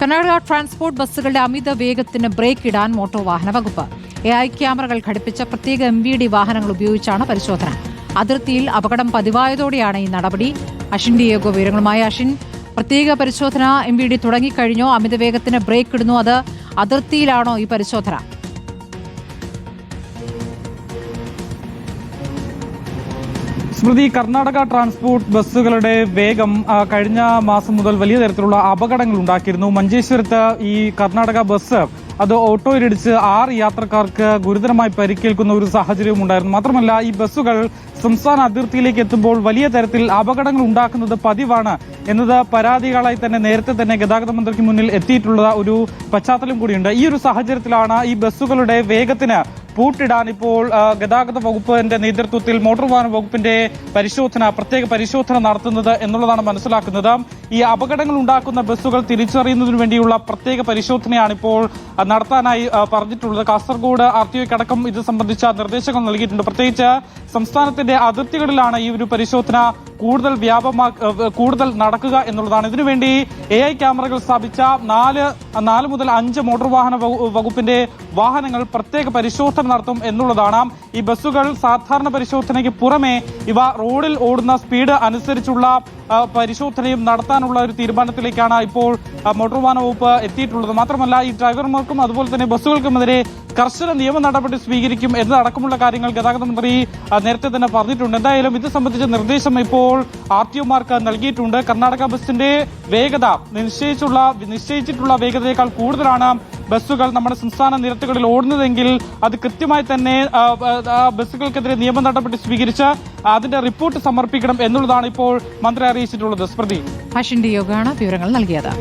Karnataka transport ബസ്സുകളുടെ അമിത വേഗത്തിന് break ഇടാൻ മോട്ടോർ വാഹന വകുപ്പ്. എ ഐ ക്യാമറകൾ ഘടിപ്പിച്ച പ്രത്യേക എം വി ഡി വാഹനങ്ങൾ ഉപയോഗിച്ചാണ് പരിശോധന. അതിർത്തിയിൽ അപകടം പതിവായതോടെയാണ് ഈ നടപടി. അഷിൻ ഡിയോഗോ വിവരങ്ങളുമായി അഷിൻ പ്രത്യേക പരിശോധന എം വി ഡി തുടങ്ങിക്കഴിഞ്ഞോ? അമിത വേഗത്തിന് ബ്രേക്ക് ഇടുന്നു അത്. അതിർത്തിയിലാണോ ഈ പരിശോധന? സ്മൃതി കർണാടക ട്രാൻസ്പോർട്ട് ബസ്സുകളുടെ വേഗം കഴിഞ്ഞ മാസം മുതൽ വലിയ തരത്തിലുള്ള അപകടങ്ങൾ ഉണ്ടാക്കിയിരുന്നു. മഞ്ചേശ്വരത്ത് ഈ കർണാടക ബസ് അത് ഓട്ടോയിലിടിച്ച് ആറ് യാത്രക്കാർക്ക് ഗുരുതരമായി പരിക്കേൽക്കുന്ന ഒരു സാഹചര്യവും ഉണ്ടായിരുന്നു. മാത്രമല്ല ഈ ബസ്സുകൾ സംസ്ഥാന അതിർത്തിയിലേക്ക് എത്തുമ്പോൾ വലിയ തരത്തിൽ അപകടങ്ങൾ ഉണ്ടാക്കുന്നത് പതിവാണ് എന്നത് പരാതികളായി തന്നെ നേരത്തെ തന്നെ ഗതാഗത മന്ത്രിക്ക് മുന്നിൽ എത്തിയിട്ടുള്ള ഒരു പശ്ചാത്തലം കൂടിയുണ്ട്. ഈ ഒരു സാഹചര്യത്തിലാണ് ഈ ബസ്സുകളുടെ വേഗത്തിന് പൂട്ടിടാൻ ഇപ്പോൾ ഗതാഗത വകുപ്പിന്റെ നേതൃത്വത്തിൽ മോട്ടോർ വാഹന വകുപ്പിന്റെ പരിശോധന പ്രത്യേക പരിശോധന നടത്തുന്നത് എന്നുള്ളതാണ് മനസ്സിലാക്കുന്നത്. ഈ അപകടങ്ങൾ ഉണ്ടാക്കുന്ന ബസ്സുകൾ തിരിച്ചറിയുന്നതിന് വേണ്ടിയുള്ള പ്രത്യേക പരിശോധനയാണ് ഇപ്പോൾ നടത്താനായി പറഞ്ഞിട്ടുള്ളത്. കാസർഗോഡ് ആർ ടി ഒക്കടക്കം ഇത് സംബന്ധിച്ച നിർദ്ദേശങ്ങൾ നൽകിയിട്ടുണ്ട്. പ്രത്യേകിച്ച് സംസ്ഥാനത്തിന്റെ അതിർത്തികളിലാണ് ഈ ഒരു പരിശോധന കൂടുതൽ വ്യാപമാ കൂടുതൽ നടക്കുക എന്നുള്ളതാണ്. ഇതിനുവേണ്ടി എ ഐ ക്യാമറകൾ സ്ഥാപിച്ച നാല് നാല് മുതൽ അഞ്ച് മോട്ടോർ വാഹന വകുപ്പിന്റെ വാഹനങ്ങൾ പ്രത്യേക പരിശോധന നടത്തും എന്നുള്ളതാണ്. ഈ ബസ്സുകൾ സാധാരണ പരിശോധനയ്ക്ക് പുറമെ ഇവ റോഡിൽ ഓടുന്ന സ്പീഡ് അനുസരിച്ചുള്ള പരിശോധനയും നടത്താനുള്ള ഒരു തീരുമാനത്തിലേക്കാണ് ഇപ്പോൾ മോട്ടോർ വാഹന വകുപ്പ് എത്തിയിട്ടുള്ളത്. മാത്രമല്ല ഈ ഡ്രൈവർമാർക്കും അതുപോലെ തന്നെ ബസ്സുകൾക്കും ബസ്സുകൾക്കുമെതിരെ കർശന നിയമ നടപടി സ്വീകരിക്കും എന്നതടക്കമുള്ള കാര്യങ്ങൾ ഗതാഗത മന്ത്രി നേരത്തെ തന്നെ പറഞ്ഞിട്ടുണ്ട്. എന്തായാലും ഇത് സംബന്ധിച്ച നിർദ്ദേശം ഇപ്പോൾ ആർ ടി ഒമാർക്ക് നൽകിയിട്ടുണ്ട്. കർണാടക ബസിന്റെ വേഗത നിശ്ചയിച്ചുള്ള നിശ്ചയിച്ചിട്ടുള്ള വേഗതയേക്കാൾ കൂടുതലാണ് ബസ്സുകൾ നമ്മുടെ സംസ്ഥാന നിരത്തുകളിൽ ഓടുന്നതെങ്കിൽ അത് കൃത്യമായി തന്നെ ബസ്സുകൾക്കെതിരെ നിയമ നടപടി സ്വീകരിച്ച് അതിന്റെ റിപ്പോർട്ട് സമർപ്പിക്കണം എന്നുള്ളതാണ് ഇപ്പോൾ മന്ത്രി അറിയിച്ചിട്ടുള്ളത്. സ്മൃതി. വിവരങ്ങൾ നൽകിയത്.